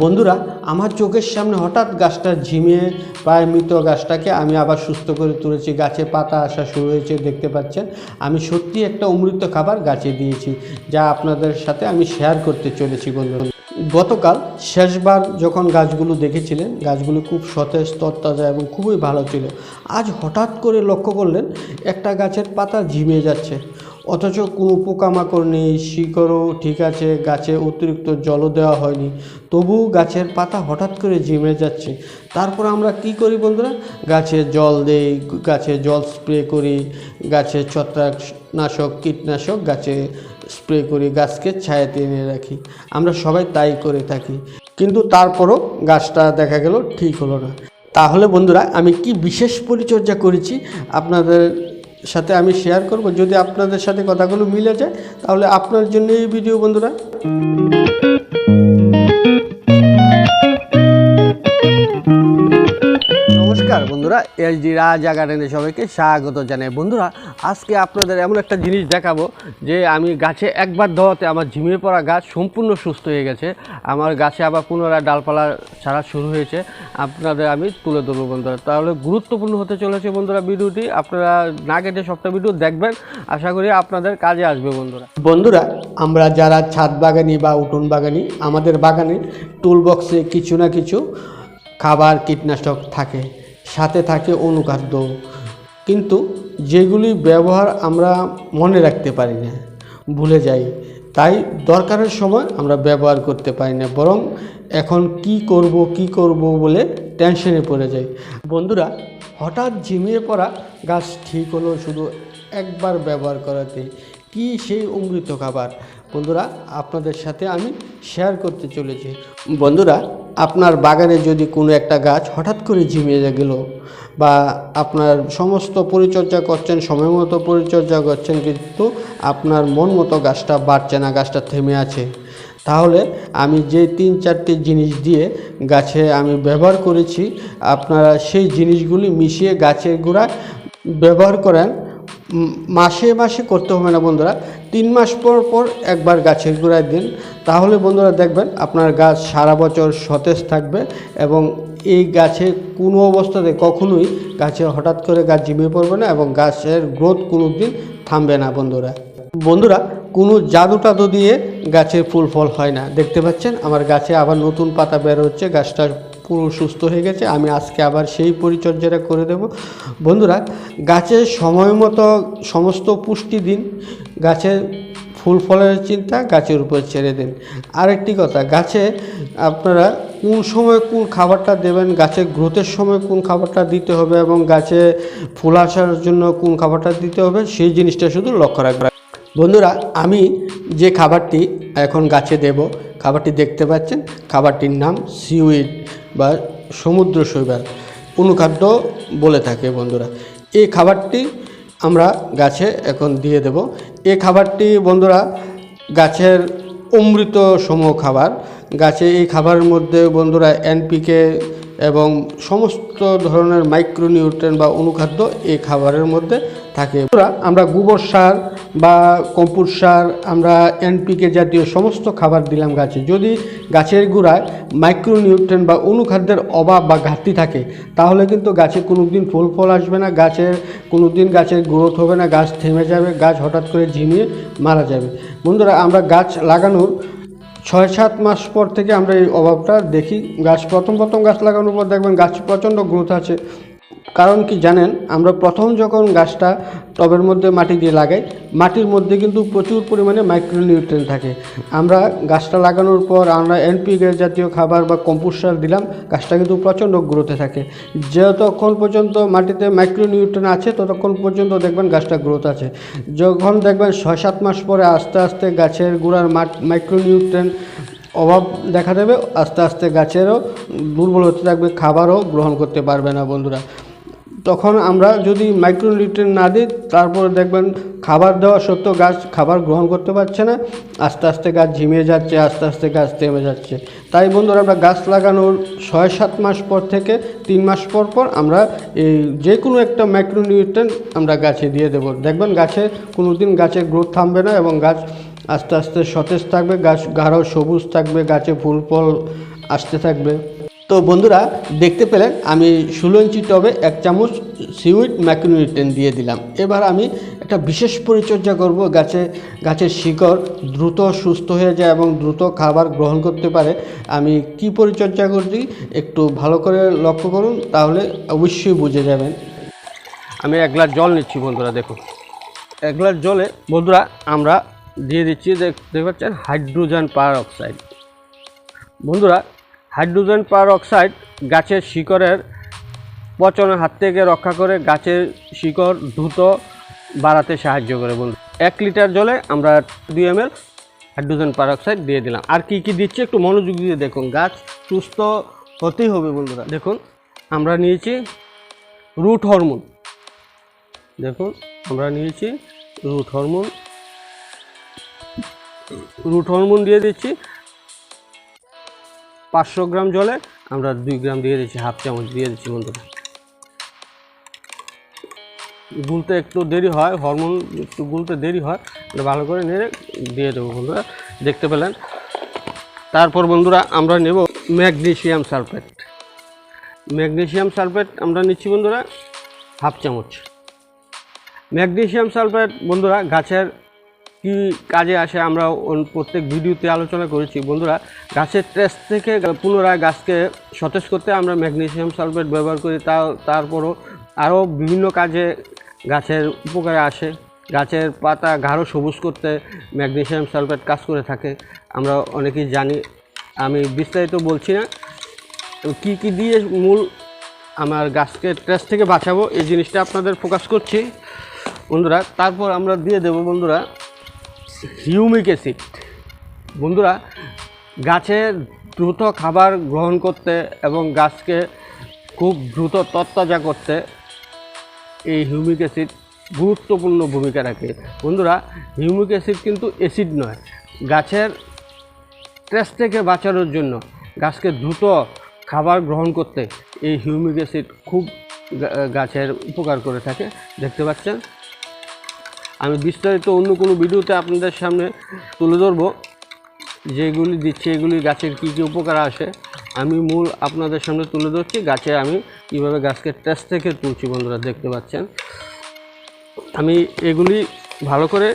বন্ধুরা, আমার চোখের সামনে হঠাৎ গাছটা ঝিমিয়ে প্রায় মৃত গাছটাকে আমি আবার সুস্থ করে তুলেছি। গাছে পাতা আসা শুরু হয়েছে, দেখতে পাচ্ছেন। আমি সত্যি একটা অমৃত খাবার গাছে দিয়েছি, যা আপনাদের সাথে আমি শেয়ার করতে চলেছি বন্ধুরা। গতকাল শেষবার যখন গাছগুলো দেখেছিলেন, গাছগুলো খুব সতেজ, তরতাজা এবং খুবই ভালো ছিল। আজ হঠাৎ করে লক্ষ্য করলেন, একটা গাছের পাতা ঝিমিয়ে যাচ্ছে। অথচ কোনো পোকামাকড় নেই, শিকড়ও ঠিক আছে, গাছে অতিরিক্ত জলও দেওয়া হয়নি। তবু গাছের পাতা হঠাৎ করে জিমে যাচ্ছে। তারপর আমরা কি করি বন্ধুরা? গাছে জল দেই, গাছে জল স্প্রে করি, গাছে ছত্রাকনাশক, কীটনাশক গাছে স্প্রে করি, গাছকে ছায়াতে এনে রাখি। আমরা সবাই তাই করে থাকি। কিন্তু তারপরও গাছটা দেখা গেল ঠিক হলো না। তাহলে বন্ধুরা, আমি কি বিশেষ পরিচর্যা করেছি? আপনাদের সাথে আমি শেয়ার করব। যদি আপনাদের সাথে কথাগুলো মিলে যায়, তাহলে আপনার জন্য এই ভিডিও বন্ধুরা। নমস্কার বন্ধুরা এস জি রাজা গার্ডেনে সবাইকে স্বাগত জানাই। বন্ধুরা, আজকে আপনাদের এমন একটা জিনিস দেখাবো যে আমি গাছে একবার দেওয়াতে আমার ঝিমিয়ে পড়া গাছ সম্পূর্ণ সুস্থ হয়ে গেছে। আমার গাছে আবার পুনরায় ডালপালা ছাড়া শুরু হয়েছে। আপনাদের আমি তুলে ধরবো বন্ধুরা। তাহলে গুরুত্বপূর্ণ হতে চলেছে বন্ধুরা ভিডিওটি। আপনারা না কেটে সবটা ভিডিও দেখবেন। আশা করি আপনাদের কাজে আসবে বন্ধুরা। বন্ধুরা, আমরা যারা ছাদ বাগানি বা উঠোন বাগানি, আমাদের বাগানে টুল বক্সে কিছু না কিছু খাবার, কীটনাশক থাকে। সাথে থাকে অনুখাদ্য। কিন্তু যেগুলি ব্যবহার আমরা মনে রাখতে পারি না, ভুলে যাই। তাই দরকারের সময় আমরা ব্যবহার করতে পারি না, বরং এখন কি করব কি করব বলে টেনশনে পড়ে যাই। বন্ধুরা, হঠাৎ ঝিমিয়ে পড়া গাছ ঠিক হলো শুধু একবার ব্যবহার করাতে। কি সেই অমৃত খাবার? বন্ধুরা, আপনাদের সাথে আমি শেয়ার করতে চলেছি। বন্ধুরা, আপনার বাগানে যদি কোনো একটা গাছ হঠাৎ করে ঝিমিয়ে গেল বা আপনার সমস্ত পরিচর্যা করছেন, সময় মতো পরিচর্যা করছেন, কিন্তু আপনার মন মতো গাছটা বাড়ছে না, গাছটা থেমে আছে, তাহলে আমি যে তিন চারটে জিনিস দিয়ে গাছে আমি ব্যবহার করেছি, আপনারা সেই জিনিসগুলি মিশিয়ে গাছের গোড়ায় ব্যবহার করেন। মাসে মাসে করতে হবে না বন্ধুরা। তিন মাস পর পর একবার গাছের গোড়ায় দিন। তাহলে বন্ধুরা দেখবেন আপনার গাছ সারা বছর সতেজ থাকবে এবং এই গাছে কোনো অবস্থাতে কখনোই গাছে হঠাৎ করে গাছ জিমিয়ে পড়বে না এবং গাছের গ্রোথ কোনো দিন থামবে না বন্ধুরা। বন্ধুরা, কোনো জাদু টাদু দিয়ে গাছের ফুল ফল হয় না। দেখতে পাচ্ছেন, আমার গাছে আবার নতুন পাতা বের হচ্ছে, গাছটা পুরো সুস্থ হয়ে গেছে, আমি আজকে আবার সেই পরিচর্যাটা করে দেব। বন্ধুরা গাছের সময় মতো সমস্ত পুষ্টি দিন গাছের ফুল ফলের চিন্তা গাছের উপর ছেড়ে দিন। আরেকটি কথা, গাছে আপনারা কোন সময় কোন খাবারটা দেবেন গাছের গ্রোথের সময় কোন খাবারটা দিতে হবে এবং গাছে ফুল আসার জন্য কোন খাবারটা দিতে হবে, সেই জিনিসটা শুধু লক্ষ্য রাখবেন। বন্ধুরা, আমি যে খাবারটি এখন গাছে দেব, খাবারটি দেখতে পাচ্ছেন, খাবারটির নাম সিউইড। বা সমুদ্র শৈবাল অনুখাদ্য বলে থাকে বন্ধুরা। এই খাবারটি আমরা গাছে এখন দিয়ে দেব। এই খাবারটি বন্ধুরা গাছের অমৃত সম খাবার। গাছে এই খাবারের মধ্যে বন্ধুরা এনপিকে এবং সমস্ত ধরনের মাইক্রোনিউট্রেন বা অনুখাদ্য এই খাবারের মধ্যে থাকে। আমরা গোবর সার বা কম্পোস্ট সার, আমরা এনপিকে জাতীয় সমস্ত খাবার দিলাম গাছে। যদি গাছের গোড়ায় মাইক্রোনিউট্রেন বা অনুখাদ্যের অভাব বা ঘাটতি থাকে, তাহলে কিন্তু গাছে কোনো দিন ফুল ফল আসবে না গাছের কোনো দিন গাছের গ্রোথ হবে না, গাছ থেমে যাবে, গাছ হঠাৎ করে ঝিমিয়ে মারা যাবে। বন্ধুরা, আমরা গাছ লাগানোর ছয় সাত মাস পর থেকে আমরা এই অভাবটা দেখি। গাছ প্রথম প্রথম গাছ লাগানোর পর দেখবেন গাছ প্রচণ্ড গ্রোথ আছে। কারণ কি জানেন, আমরা প্রথম যখন গাছটা টবের মধ্যে মাটি দিয়ে লাগাই, মাটির মধ্যে কিন্তু প্রচুর পরিমাণে মাইক্রোনিউট্রেন থাকে। আমরা গাছটা লাগানোর পর আমরা এনপিকে জাতীয় খাবার বা কম্পোস্ট সার দিলাম, গাছটা কিন্তু প্রচণ্ড গ্রোথে থাকে। যতক্ষণ পর্যন্ত মাটিতে মাইক্রোনিউট্রেন আছে, ততক্ষণ পর্যন্ত দেখবেন গাছটা গ্রোথ আছে। যখন দেখবেন ছয় সাত মাস পরে আস্তে আস্তে গাছের গোড়ার মাইক্রোনিউট্রেন অভাব দেখা দেবে, আস্তে আস্তে গাছেরও দুর্বল হতে থাকবে, খাবারও গ্রহণ করতে পারবে না বন্ধুরা। তখন আমরা যদি মাইক্রোনিউট্রেন না দিই, তারপর দেখবেন খাবার দেওয়া সত্ত্বেও গাছ খাবার গ্রহণ করতে পারছে না। আস্তে আস্তে গাছ ঝিমিয়ে যাচ্ছে, আস্তে আস্তে গাছ থেমে যাচ্ছে। তাই বন্ধুরা, আমরা গাছ লাগানোর ছয় সাত মাস পর থেকে তিন মাস পর পর আমরা এই যে কোনো একটা মাইক্রোনিউট্রেন আমরা গাছে দিয়ে দেবো। দেখবেন গাছে কোনো দিন গাছের গ্রোথ থামবে না এবং গাছ আস্তে আস্তে সতেজ থাকবে, গাছ গাঢ় সবুজ থাকবে, গাছে ফুল ফল আসতে থাকবে। তো বন্ধুরা, দেখতে পেলেন, আমি ষোলো ইঞ্চি টবে এক চামচ সিউইড ম্যাকুনিটেন দিয়ে দিলাম। এবার আমি একটা বিশেষ পরিচর্যা করব গাছে, গাছের শিকড় দ্রুত সুস্থ হয়ে যায় এবং দ্রুত খাবার গ্রহণ করতে পারে। আমি কি পরিচর্যা করছি, একটু ভালো করে লক্ষ্য করুন, তাহলে অবশ্যই বুঝে যাবেন। আমি এক গ্লাস জল নিচ্ছি বন্ধুরা, দেখুন। এক গ্লাস জলে, বন্ধুরা, আমরা দিয়ে দিচ্ছি, দেখ- দেখতে পাচ্ছেন, হাইড্রোজেন পার অক্সাইড বন্ধুরা হাইড্রোজেন পার অক্সাইড গাছের শিকড়ের পচনের হাত থেকে রক্ষা করে গাছের শিকড় দ্রুত বাড়াতে সাহায্য করে বলুন। এক লিটার জলে আমরা দুই এম হাইড্রোজেন পার অক্সাইড দিয়ে দিলাম। আর কি কি দিচ্ছি একটু মনোযোগ দিয়ে দেখুন। গাছ সুস্থ হতেই হবে বন্ধুরা। দেখুন, আমরা নিয়েছি রুট হরমোন। দেখুন, আমরা নিয়েছি রুট হরমোন। রুট হরমোন দিয়ে দিচ্ছি। পাঁচশো গ্রাম জলে আমরা দুই গ্রাম দিয়ে দিচ্ছি, হাফ চামচ দিয়ে দিচ্ছি বন্ধুরা গুলতে একটু দেরি হয়, হরমোন একটু গুলতে দেরি হয় ভালো করে নেড়ে দিয়ে দেবো বন্ধুরা, দেখতে পেলেন। তারপর বন্ধুরা আমরা নেব ম্যাগনেশিয়াম সালফেট। ম্যাগনেশিয়াম সালফেট আমরা নিচ্ছি বন্ধুরা, হাফ চামচ। ম্যাগনেশিয়াম সালফেট বন্ধুরা, গাছের কি কাজে আসে আমরা প্রত্যেক ভিডিওতে আলোচনা করেছি। বন্ধুরা, গাছের ট্রেস থেকে পুনরায় গাছকে সতেজ করতে আমরা ম্যাগনেসিয়াম সালফেট ব্যবহার করি, তা তারপরও আরও বিভিন্ন কাজে গাছের উপকারে আসে। গাছের পাতা গাঢ় সবুজ করতে ম্যাগনেসিয়াম সালফেট কাজ করে থাকে। আমরা অনেকেই জানি, আমি বিস্তারিত বলছি না। কি কি দিয়ে মূল আমার গাছকে ট্রেস থেকে বাঁচাবো, এই জিনিসটা আপনাদের ফোকাস করছি। বন্ধুরা, তারপর আমরা দিয়ে দেবো, বন্ধুরা হিউমিক অ্যাসিড। বন্ধুরা গাছের দ্রুত খাবার গ্রহণ করতে এবং গাছকে খুব দ্রুত তত্তাজা করতে এই হিউমিক অ্যাসিড গুরুত্বপূর্ণ ভূমিকা রাখে। বন্ধুরা, হিউমিক অ্যাসিড কিন্তু অ্যাসিড নয়, গাছের স্ট্রেস থেকে বাঁচানোর জন্য। গাছকে দ্রুত খাবার গ্রহণ করতে এই হিউমিক অ্যাসিড খুব গাছের উপকার করে থাকে। দেখতে পাচ্ছেন? আমি বিস্তারিত অন্য কোনো ভিডিওতে আপনাদের সামনে তুলে ধরবো। যেগুলি দিচ্ছি, এগুলি গাছের কী কী উপকার আসে, আমি মূল আপনাদের সামনে তুলে ধরছি। গাছে আমি কীভাবে গাছকে টেস্ট থেকে তুলছি বন্ধুরা, দেখতে পাচ্ছেন। আমি এগুলি ভালো করে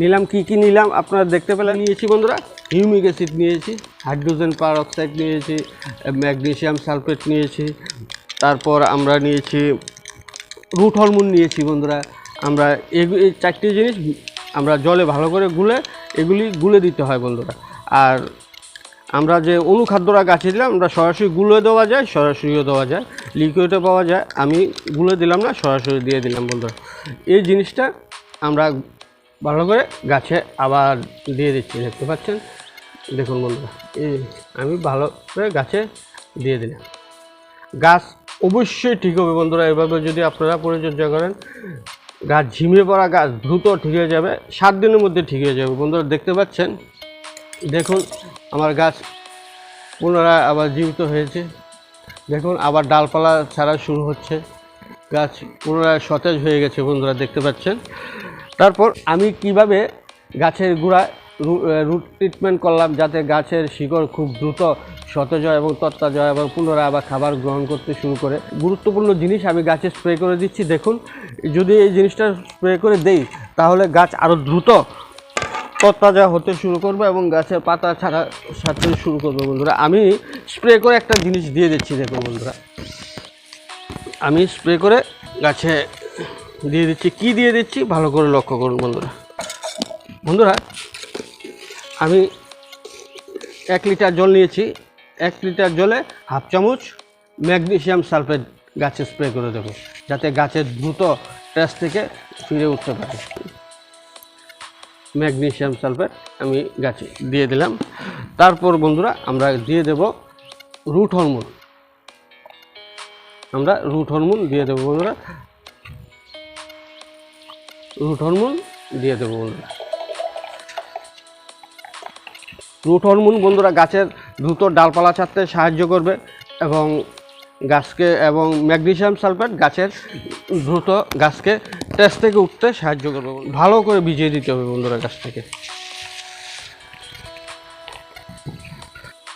নিলাম। কি কি নিলাম আপনারা দেখতে পেলে নিয়েছি বন্ধুরা। হিউমিক অ্যাসিড নিয়েছি, হাইড্রোজেন পার অক্সাইড নিয়েছি, ম্যাগনেসিয়াম সালফেট নিয়েছি। তারপর আমরা নিয়েছি রুট হরমোন নিয়েছি বন্ধুরা। আমরা এই চারটি জিনিস আমরা জলে ভালো করে গুলে এগুলি গুলে দিতে হয় বন্ধুরা। আর আমরা যে অনুখাদ্যরা গাছে দিলাম, আমরা সরাসরি গুলে দেওয়া যায়, সরাসরিও দেওয়া যায় লিকুইডও পাওয়া যায়। আমি গুলে দিলাম না, সরাসরি দিয়ে দিলাম বন্ধুরা। এই জিনিসটা আমরা ভালো করে গাছে আবার দিয়ে দিচ্ছি, দেখতে পাচ্ছেন? দেখুন বন্ধুরা, এই আমি ভালো করে গাছে দিয়ে দিলাম। গাছ অবশ্যই ঠিক হবে বন্ধুরা। এভাবে যদি আপনারা পরিচর্যা করেন, গাছ ঝিমিয়ে পড়া গাছ দ্রুত ঠিক হয়ে যাবে, সাত দিনের মধ্যে ঠিক হয়ে যাবে। বন্ধুরা, দেখতে পাচ্ছেন? দেখুন, আমার গাছ পুনরায় আবার জীবিত হয়েছে। দেখুন, আবার ডালপালা ছাড়া শুরু হচ্ছে। গাছ পুনরায় সতেজ হয়ে গেছে বন্ধুরা, দেখতে পাচ্ছেন? তারপর আমি কীভাবে গাছের গোড়ায় রুট ট্রিটমেন্ট করলাম যাতে গাছের শিকড় খুব দ্রুত সতেজ এবং তত্তাজা এবং পুনরায় আবার খাবার গ্রহণ করতে শুরু করে। গুরুত্বপূর্ণ জিনিস আমি গাছে স্প্রে করে দিচ্ছি, দেখুন। যদি এই জিনিসটা স্প্রে করে দেই, তাহলে গাছ আরও দ্রুত তত্তাজা হতে শুরু করবে এবং গাছের পাতা ছাড়া, ছাড়তে শুরু করবে বন্ধুরা। আমি স্প্রে করে একটা জিনিস দিয়ে দিচ্ছি, দেখুন বন্ধুরা। আমি স্প্রে করে গাছে দিয়ে দিচ্ছি। কি দিয়ে দিচ্ছি? ভালো করে লক্ষ্য করুন বন্ধুরা। বন্ধুরা আমি এক লিটার জল নিয়েছি। এক লিটার জলে হাফ চামচ ম্যাগনেশিয়াম সালফেট গাছে স্প্রে করে দেবো, যাতে গাছের দ্রুত ট্যাস থেকে ফিরে উঠতে পারে। ম্যাগনেসিয়াম সালফেট আমি গাছে দিয়ে দিলাম। তারপর বন্ধুরা আমরা দিয়ে দেব রুট হরমোন। আমরা রুট হরমোন দিয়ে দেবো বন্ধুরা। রুট হরমোন দিয়ে দেবো বন্ধুরা। রুট হরমোন বন্ধুরা গাছের দ্রুত ডালপালা ছাড়তে সাহায্য করবে এবং গাছকে এবং ম্যাগনেশিয়াম সালফেট গাছের দ্রুত গাছকে টেস্ট থেকে উঠতে সাহায্য করবে ভালো করে ভিজিয়ে দিতে হবে বন্ধুরা গাছ থেকে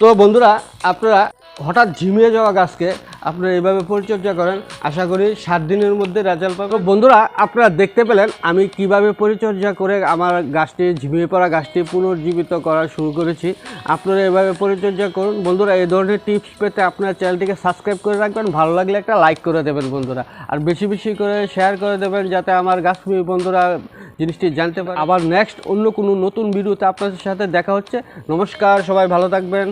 তো বন্ধুরা, আপনারা হঠাৎ ঝিমিয়ে যাওয়া গাছকে আপনারা এইভাবে পরিচর্যা করেন, আশা করি সাত দিনের মধ্যে রেজাল্ট পাবেন। বন্ধুরা, আপনারা দেখতে পেলেন আমি কীভাবে পরিচর্যা করে আমার গাছটি, ঝিমিয়ে পড়া গাছটি পুনর্জীবিত করা শুরু করেছি। আপনারা এভাবে পরিচর্যা করুন। বন্ধুরা, এই ধরনের টিপস পেতে আপনার চ্যানেলটিকে সাবস্ক্রাইব করে রাখবেন। ভালো লাগলে একটা লাইক করে দেবেন বন্ধুরা। আর বেশি বেশি করে শেয়ার করে দেবেন যাতে আমার গাছপ্রেমী বন্ধুরা জিনিসটি জানতে পারে। আবার নেক্সট অন্য কোনো নতুন ভিডিওতে আপনাদের সাথে দেখা হচ্ছে। নমস্কার, সবাই ভালো থাকবেন।